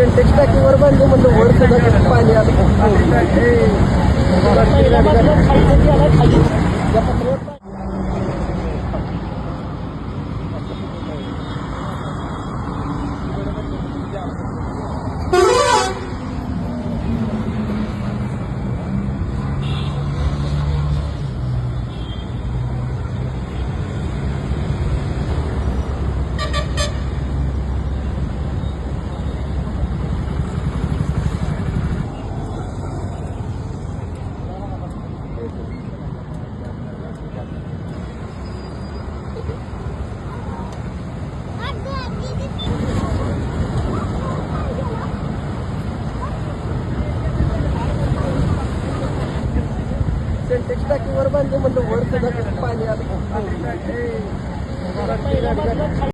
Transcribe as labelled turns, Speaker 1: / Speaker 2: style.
Speaker 1: सेंटेक्स टाकीवर बांधले म्हणलं वर कदाचित पाणी आलं. सेंटेक्स टाकीवर बांधले म्हणलं वर कदाचित पाणी आलं